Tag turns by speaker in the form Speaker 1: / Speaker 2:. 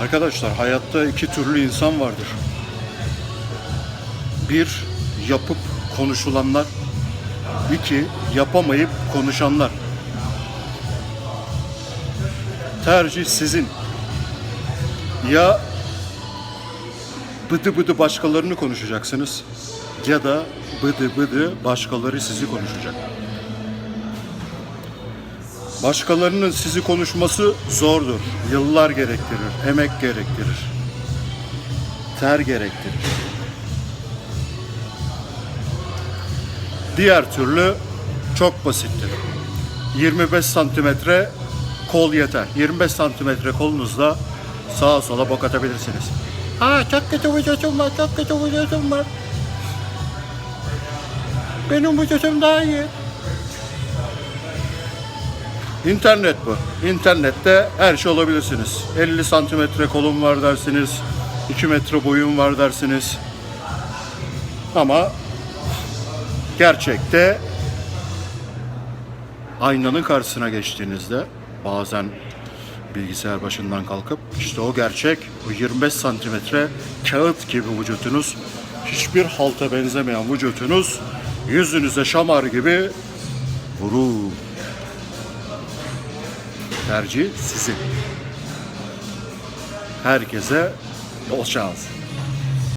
Speaker 1: Arkadaşlar hayatta iki türlü insan vardır. Bir, yapıp konuşulanlar. iki yapamayıp konuşanlar. Tercih sizin. Ya bıdı bıdı başkalarını konuşacaksınız ya da bıdı bıdı başkaları sizi konuşacak. Başkalarının sizi konuşması zordur. Yıllar gerektirir, emek gerektirir. Ter gerektirir. Diğer türlü çok basittir. 25 santimetre kol yeter. 25 santimetre kolunuzla sağa sola bok atabilirsiniz. Ha çok kötü vücudum var, çok kötü vücudum var. Benim vücudum daha iyi. İnternet bu. İnternette her şey olabilirsiniz. 50 santimetre kolum var dersiniz. 2 metre boyum var dersiniz. Ama gerçekte aynanın karşısına geçtiğinizde bazen bilgisayar başından kalkıp işte o gerçek o 25 santimetre kağıt gibi vücutunuz hiçbir halta benzemeyen vücutunuz yüzünüze şamar gibi vurur. Tercih sizin. Herkese bol şans.